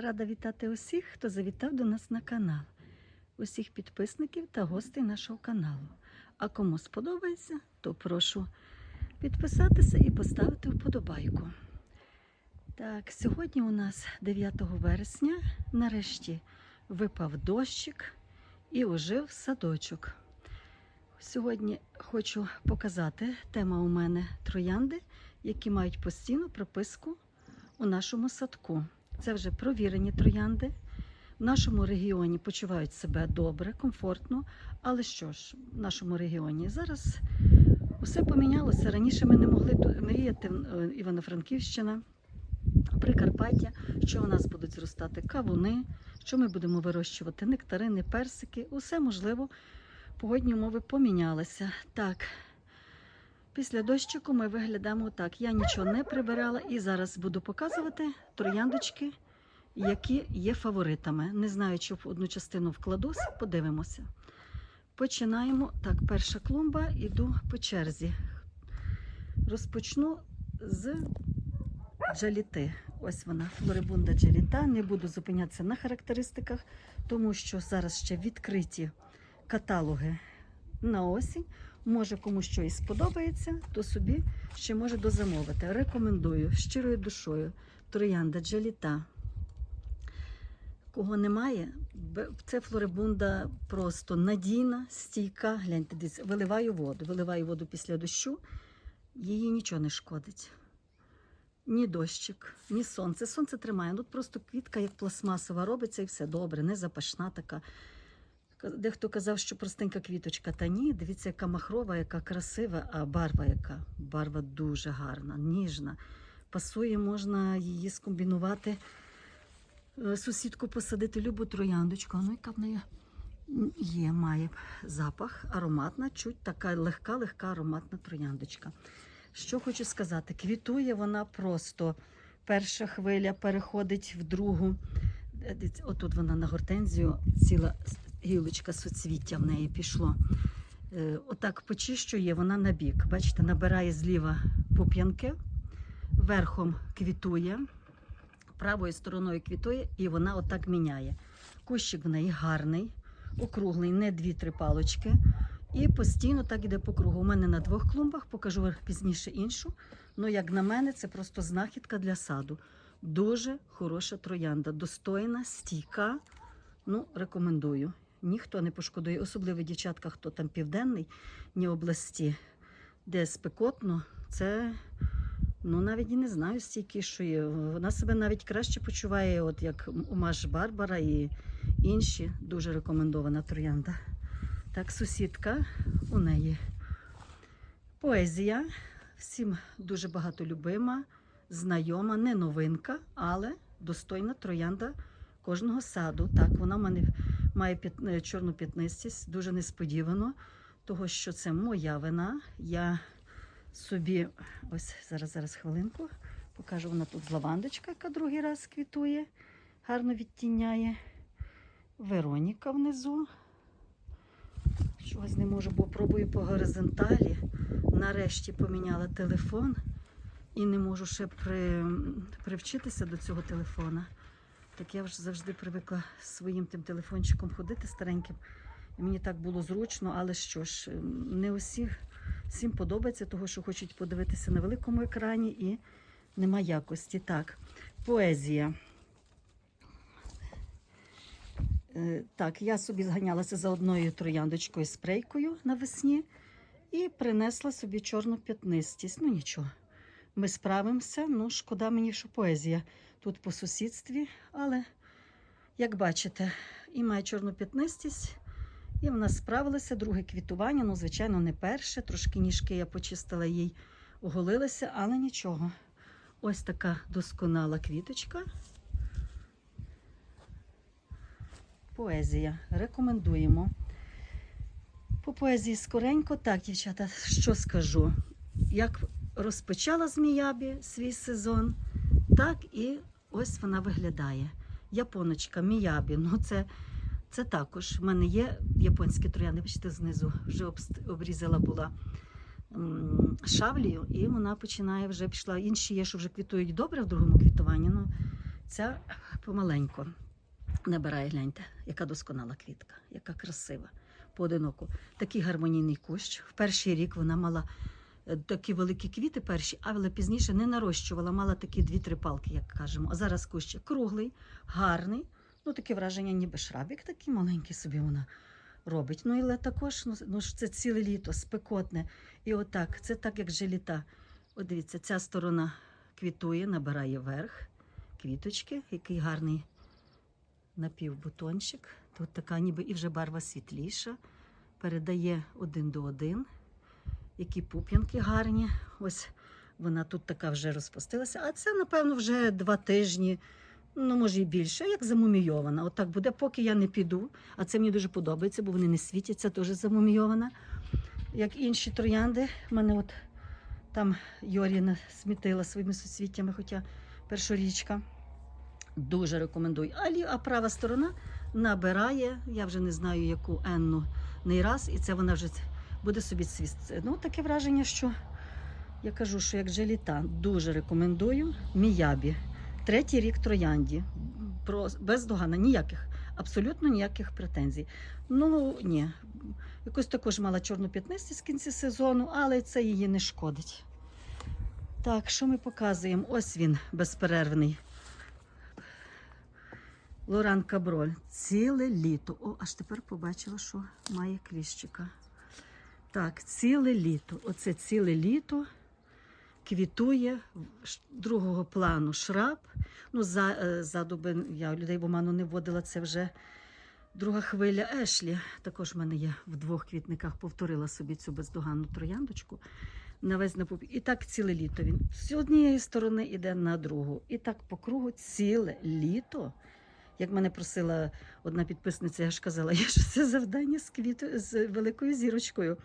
Рада вітати усіх, хто завітав до нас на канал, усіх підписників та гостей нашого каналу. А кому сподобається, то прошу підписатися і поставити вподобайку. Так, сьогодні у нас 9 вересня, нарешті випав дощик і ожив садочок. Сьогодні хочу показати тема у мене троянди, які мають постійну прописку у нашому садку. Це вже провірені троянди. В нашому регіоні почувають себе добре, комфортно. Але що ж, в нашому регіоні зараз усе помінялося. Раніше ми не могли мріяти е, Івано-Франківщина, Прикарпаття, що у нас будуть зростати кавуни, що ми будемо вирощувати нектарини, персики. Усе можливо, погодні умови помінялися. Так. Після дощику ми виглядаємо так. Я нічого не прибирала і зараз буду показувати трояндочки, які є фаворитами. Не знаю, чи в одну частину вкладусь, подивимося. Починаємо. Так, перша клумба, іду по черзі. Розпочну з джаліти. Ось вона, флорибунда джаліта. Не буду зупинятися на характеристиках, тому що зараз ще відкриті каталоги на осінь. Може комусь щось сподобається, то собі ще може дозамовити. Рекомендую щирою душою троянда джаліта. Кого немає, це флорибунда просто надійна, стійка. Гляньте, дивіться, виливаю воду. Виливаю воду після дощу, її нічого не шкодить. Ні дощик, ні сонце. Сонце тримає. Ну, просто квітка як пластмасова робиться і все добре, не запашна така. Дехто казав, що простенька квіточка, та ні, дивіться, яка махрова, яка красива, а барва яка. Барва дуже гарна, ніжна. Пасує, можна її скомбінувати. Е, Сусідку посадити любу трояндочку. Ну, яка в неї є, має запах, ароматна, чуть така легка, легка ароматна трояндочка. Що хочу сказати, квітує вона просто. Перша хвиля переходить в другу. Е, Отут вона на гортензію, ціла гілочка суцвіття в неї пішло. Е, Отак почищує вона на бік. Бачите, набирає зліва пуп'янки, верхом квітує, правою стороною квітує, і вона отак міняє. Кущик в неї гарний, округлий, не дві-три палочки. І постійно так іде по кругу. У мене на двох клумбах, покажу пізніше іншу. Ну, як на мене, це просто знахідка для саду. Дуже хороша троянда, достойна, стійка. Ну, рекомендую. Ніхто не пошкодує, особливо дівчатка, хто там південний, ні області, де спекотно, це ну навіть і не знаю стільки, що є. Вона себе навіть краще почуває, от як Умаш Барбара і інші. Дуже рекомендована троянда. Так, сусідка у неї поезія. Всім дуже багато любима, знайома, не новинка, але достойна троянда кожного саду. Так, вона в мене має п'ят- е, чорну п'ятнистість, дуже несподівано, того що це моя вина. Я собі, ось зараз, зараз хвилинку, покажу вона тут лавандочка, яка другий раз квітує, гарно відтіняє. Вероніка внизу. Чогось не можу, бо пробую по горизонталі. Нарешті поміняла телефон і не можу ще при, привчитися до цього телефона. Так я вже завжди привикла своїм тим телефончиком ходити стареньким. І мені так було зручно, але що ж, ем, не усіх всім подобається, того, що хочуть подивитися на великому екрані і нема якості. Так, поезія. Е, Так, я собі зганялася за одною трояндочкою спрейкою навесні і принесла собі чорну п'ятнистість. Ну нічого, ми справимося. Ну, шкода мені, що поезія тут по сусідстві, але як бачите, і має чорну п'ятнистість, і вона справилася. Друге квітування, ну, звичайно, не перше. Трошки ніжки я почистила їй, оголилися, але нічого. Ось така досконала квіточка. Поезія. Рекомендуємо. По поезії скоренько, так, дівчата, що скажу? Як розпочала Зміябі свій сезон, так і ось вона виглядає. Японочка, Міябі. Ну, це, це також. В мене є японські трояни, бачите, знизу вже обрізала була шавлію, і вона починає вже пішла. Інші є, що вже квітують добре в другому квітуванні. Ну, Ця помаленько набирає, гляньте, яка досконала квітка, яка красива, поодиноку. Такий гармонійний кущ. В перший рік вона мала такі великі квіти перші, але пізніше не нарощувала, мала такі дві-три палки, як кажемо. А зараз кущ круглий, гарний. Ну, таке враження, ніби шрабік такий маленький собі вона робить. Ну, але також ну, ну, це ціле літо, спекотне. І отак, це так, як желіта. От дивіться, ця сторона квітує, набирає верх, квіточки, який гарний напівбутончик. Тут така ніби і вже барва світліша, передає один до один. Які пуп'янки гарні. Ось вона тут така вже розпустилася. А це, напевно, вже два тижні, ну, може і більше, як замумійована. Отак буде, поки я не піду. А це мені дуже подобається, бо вони не світяться, теж замумійована. Як інші троянди. У мене от там Йоріна смітила своїми суцвіттями, хоча першорічка. Дуже рекомендую. А, а права сторона набирає, я вже не знаю, яку енну не раз, і це вона вже буде собі цвісти. Ну, таке враження, що я кажу, що як желіта, дуже рекомендую Міябі. Третій рік троянді. Про, бездоганно, ніяких, абсолютно ніяких претензій. Ну, ні. Якось також мала чорну п'ятнистість в кінці сезону, але це її не шкодить. Так, що ми показуємо? Ось він безперервний. Лоран Каброль. Ціле літо. О, аж тепер побачила, що має кліщика. Так, ціле літо. Оце ціле літо квітує другого плану шраб. Ну, за, е, ззаду би я людей в оману не вводила, це вже друга хвиля Ешлі. Також в мене є в двох квітниках, повторила собі цю бездоганну трояндочку. На весь пуп- І так ціле літо він з однієї сторони йде на другу. І так по кругу ціле літо. Як мене просила одна підписниця, я ж казала, є що це завдання з квіту з великою зірочкою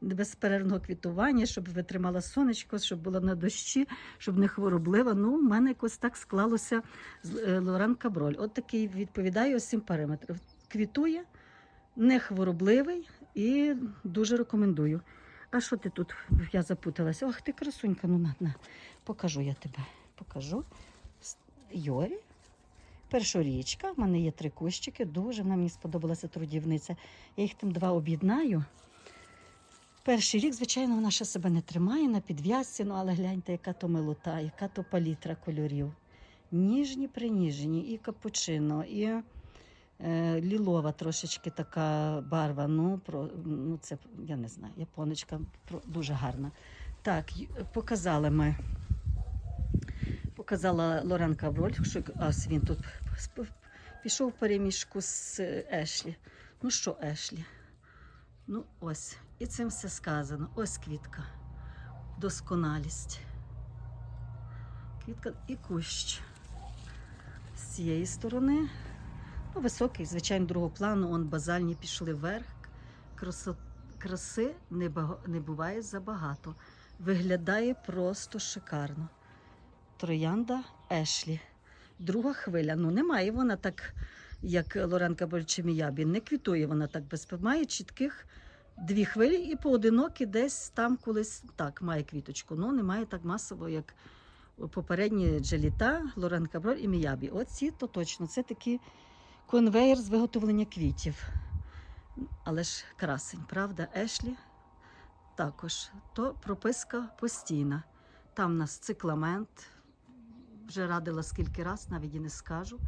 безперервного квітування, щоб витримала сонечко, щоб була на дощі, щоб не хвороблива. Ну, в мене якось так склалося з е, Лоран Каброль. От такий відповідає усім параметрам. Квітує, не хворобливий і дуже рекомендую. А що ти тут? Я запуталася. Ох, ти красунька, ну на, на. покажу я тебе. Покажу. Йорі. Першорічка, в мене є три кущики, дуже вона мені сподобалася трудівниця. Я їх там два об'єднаю. Перший рік, звичайно, вона ще себе не тримає на підв'язці, ну але гляньте, яка то милота, яка то палітра кольорів. Ніжні, приніжені, і капучино, і е, лілова трошечки така барва. Ну, про, ну, це я не знаю, японочка дуже гарна. Так, показали ми. Показала Лорен Кавроль, що ось він тут пішов в переміжку з Ешлі. Ну що, Ешлі? Ну, ось. І цим все сказано. Ось квітка. Досконалість. Квітка і кущ. З цієї сторони. Ну, високий, звичайно, другого плану. Он базальні пішли вверх. Красо... Краси не, бага- не буває забагато. Виглядає просто шикарно. Троянда Ешлі. Друга хвиля. Ну, немає вона так, як Лоренка Больчеміябі. Не квітує вона так без має чітких дві хвилі і поодинокі десь там колись так має квіточку. Ну, немає так масово, як попередні джеліта, Лорен Каброль і Міябі. Оці то точно. Це такий конвейер з виготовлення квітів. Але ж красень, правда? Ешлі також. То прописка постійна. Там у нас цикламент. Вже радила скільки раз, навіть і не скажу.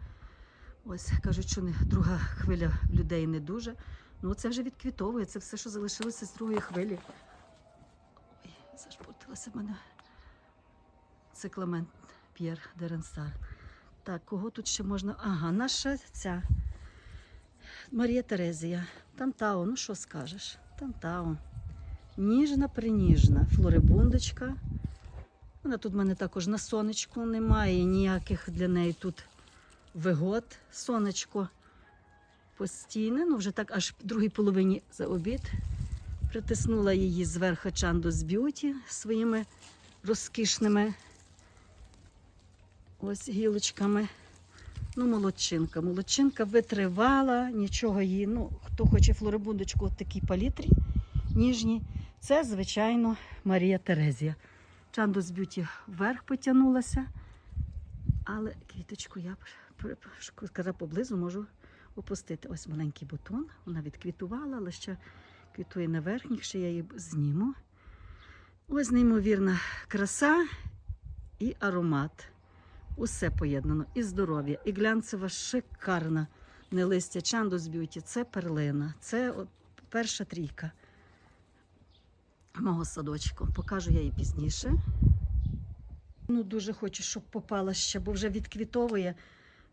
Ось кажуть, що не, друга хвиля людей не дуже. Ну, це вже відквітовує, це все, що залишилося з другої хвилі. Ой, зашпортилася в мене. Це Клемент П'єр Деренстар. Так, кого тут ще можна? Ага, наша ця Марія Терезія. Тантао, ну що скажеш? Тантао. Ніжна, приніжна. Флорибундочка. Вона тут в мене також на сонечку немає ніяких для неї тут вигод. Сонечко постійне, ну вже так аж в другій половині за обід. Притиснула її зверху Чандос Б'юті своїми розкішними ось гілочками. Ну, молодчинка. Молодчинка витривала, нічого їй. Ну, хто хоче флорибундочку от такій палітрі ніжні, це, звичайно, Марія Терезія. Чандос Б'юті вверх потягнулася, Але квіточку я при- поблизу можу опустити. Ось маленький бутон. Вона відквітувала, але ще квітує на верхніх, ще я її зніму. Ось неймовірна краса і аромат. Усе поєднано. І здоров'я, і глянцева шикарна. Не листя Чандус Б'юті. Це перлина. Це от перша трійка мого садочку. Покажу я її пізніше. Ну, дуже хочу, щоб попала ще, бо вже відквітовує.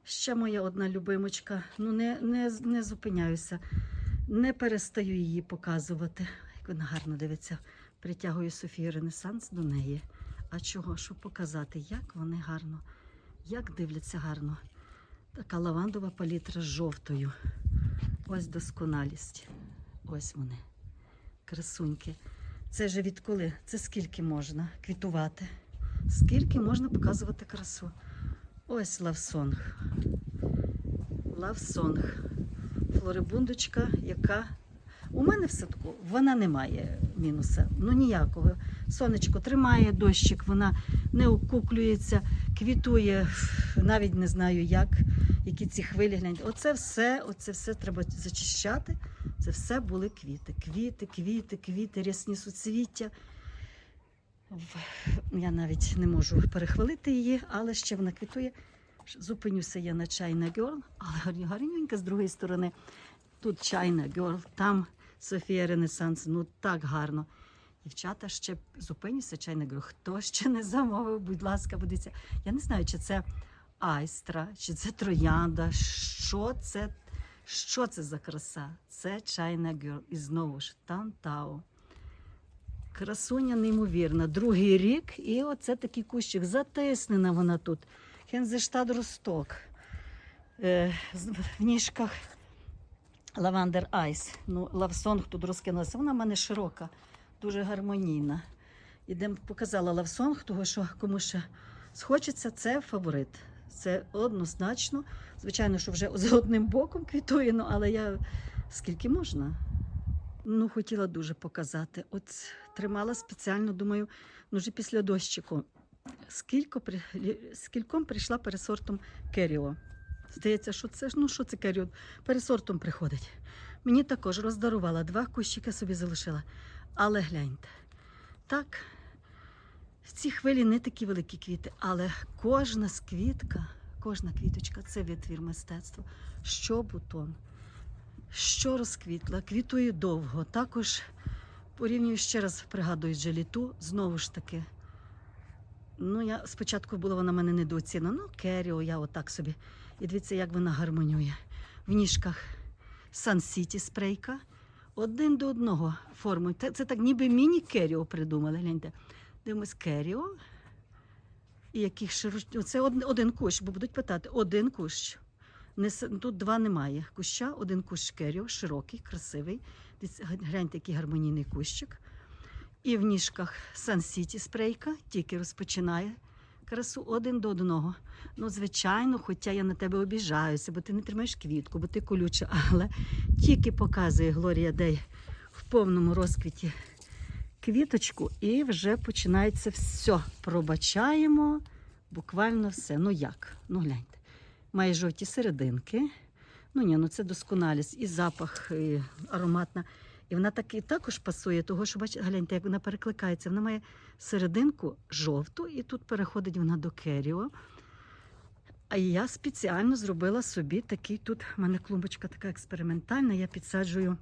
Ще моя одна любимочка. Ну, не, не, не зупиняюся, не перестаю її показувати. Як вона гарно дивиться. Притягую Софію Ренесанс до неї. А чого? Щоб показати, як вони гарно, як дивляться гарно. Така лавандова палітра з жовтою. Ось досконалість. Ось вони. Красуньки. Це же відколи? Це скільки можна квітувати? Скільки можна показувати красу? Ось лавсонг. Лавсонг. Флорибундочка, яка у мене в садку вона не має мінуса. Ну ніякого. Сонечко тримає дощик, вона не окуклюється, квітує, навіть не знаю як, які ці хвилі гляньте. Оце все, оце все треба зачищати. Це все були квіти. Квіти, квіти, квіти, рясні суцвіття. Я навіть не можу перехвалити її, але ще вона квітує. Зупинюся я на China Girl, але гарненька з другої сторони. Тут China Girl, там Софія Ренесанс. Ну так гарно. Дівчата, ще зупинюся, China Girl. Хто ще не замовив, будь ласка, будеться. Я не знаю, чи це айстра, чи це троянда. Що це? Що це за краса? Це China Girl. І знову ж Тантау. Красуня неймовірна. Другий рік, і оце такий кущик. Затиснена вона тут. Хензештад Росток. Е, в ніжках Лавандер Айс. Ну, лавсонг тут розкинулася. Вона в мене широка, дуже гармонійна. Ідем показала лавсонг, тому що кому ще схочеться, це фаворит. Це однозначно. Звичайно, що вже за одним боком квітує, ну, але я скільки можна. Ну, хотіла дуже показати. От тримала спеціально, думаю, ну вже після дощику. Скілько, скільком прийшла пересортом Керіо. Здається, що це ну що це Керіо? Пересортом приходить. Мені також роздарувала два кущики собі залишила. Але гляньте, так, ці хвилі не такі великі квіти, але кожна з квітка, кожна квіточка це витвір мистецтва. Що бутон, що розквітла, квітує довго. Також порівнюю ще раз, пригадую джеліту, знову ж таки. Ну, я спочатку була вона мене недооцінена. Ну, Керіо, я отак собі. І дивіться, як вона гармонює. В ніжках Сан Сіті спрейка. Один до одного формують. Це так ніби міні-керіо придумали. Гляньте. Дивимось керіо. І яких широч... Це один, кущ, бо будуть питати, один кущ. Тут два немає. Куща, один кущ керіо, широкий, красивий. Гляньте, який гармонійний кущик. І в ніжках Сан Сіті спрейка тільки розпочинає красу один до одного. Ну, звичайно, хоча я на тебе обіжаюся, бо ти не тримаєш квітку, бо ти колюча, але тільки показує Глорія Дей в повному розквіті квіточку, і вже починається все. Пробачаємо буквально все. Ну як? Ну гляньте. Має жовті серединки. Ну ні, ну це досконалість, і запах, і ароматна. І вона так і також пасує, того що бачите, гляньте, як вона перекликається. Вона має серединку жовту, і тут переходить вона до керіо. А я спеціально зробила собі такий тут. У мене клумбочка така експериментальна, я підсаджую.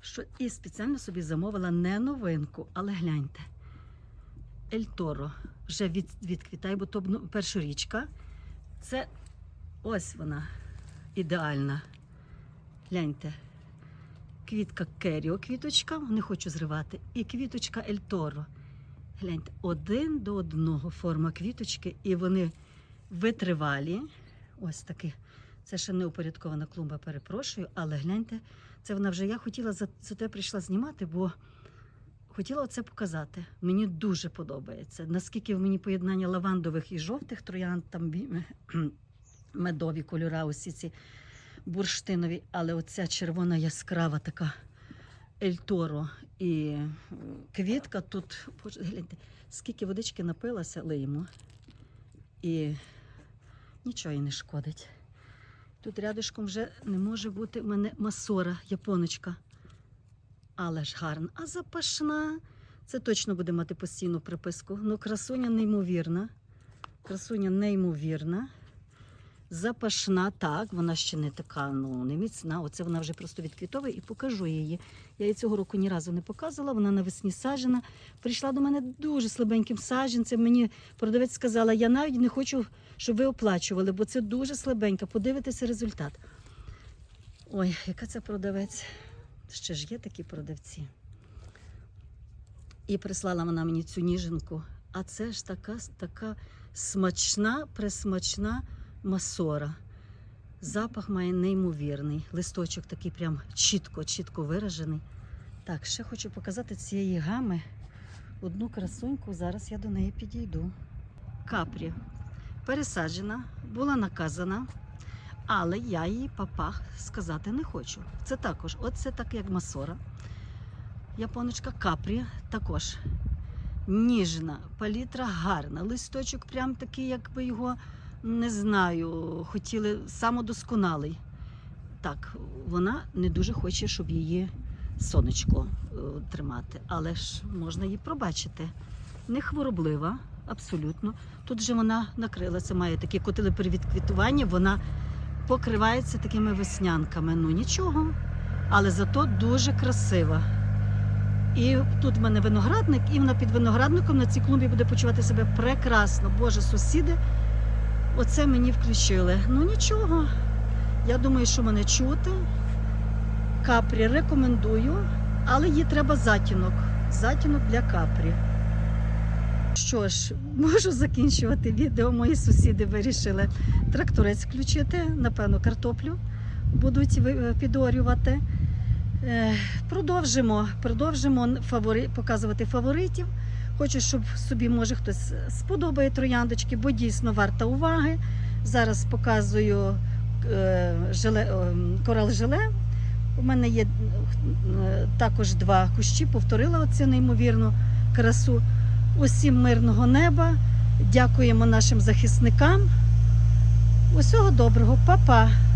Що, і спеціально собі замовила не новинку, але гляньте. Ельторо вже від, відквітає, бо то ну, першорічка. Це ось вона ідеальна. Гляньте. Квітка Керіо, квіточка, не хочу зривати, і квіточка Ельторо. Гляньте, один до одного форма квіточки, і вони витривалі. Ось такі. Це ще не упорядкована клумба, перепрошую, але гляньте, це вона вже я хотіла за, те прийшла знімати, бо хотіла оце показати. Мені дуже подобається. Наскільки в мені поєднання лавандових і жовтих троянд, там медові кольора, усі ці бурштинові, але оця червона яскрава така ельторо і е, квітка тут, боже, гляньте, скільки водички напилася, лиємо. І нічого їй не шкодить. Тут рядышком вже не може бути в мене масора, японочка. Але ж гарна. А запашна. Це точно буде мати постійну приписку. Ну, красуня неймовірна. Красуня неймовірна. Запашна, так, вона ще не така, ну, не міцна. Оце вона вже просто відквітовує і покажу її. Я її цього року ні разу не показувала, вона навесні саджена. Прийшла до мене дуже слабеньким саджанцем. Мені продавець сказала, я навіть не хочу, щоб ви оплачували, бо це дуже слабенька. Подивитися результат. Ой, яка це продавець? Ще ж є такі продавці. І прислала вона мені цю ніжинку. А це ж така, така смачна, присмачна масора. Запах має неймовірний. Листочок такий прям чітко, чітко виражений. Так, ще хочу показати цієї гами одну красуньку. Зараз я до неї підійду. Капрі пересаджена, була наказана, але я її папах сказати не хочу. Це також, оце так як масора. Японочка капрі також ніжна, палітра гарна, листочок прям такий, якби його не знаю, хотіли самодосконалий. Так, вона не дуже хоче, щоб її сонечко е, тримати, але ж можна її пробачити. Не хвороблива, абсолютно. Тут же вона накрилася, має такі котили при відквітуванні, вона покривається такими веснянками. Ну нічого, але зато дуже красива. І тут в мене виноградник, і вона під виноградником на цій клумбі буде почувати себе прекрасно. Боже, сусіди, оце мені включили. Ну нічого. Я думаю, що мене чути. Капрі рекомендую, але їй треба затінок. Затінок для капрі. Що ж, можу закінчувати відео. Мої сусіди вирішили тракторець включити, напевно, картоплю будуть підорювати. Е, Продовжимо, продовжимо фавори, показувати фаворитів. Хочу, щоб собі може хтось сподобає трояндочки, бо дійсно варта уваги. Зараз показую е, желе, е, корал желе. У мене є е, також два кущі, повторила оцю неймовірну красу. Усім мирного неба. Дякуємо нашим захисникам. Усього доброго, Па-па!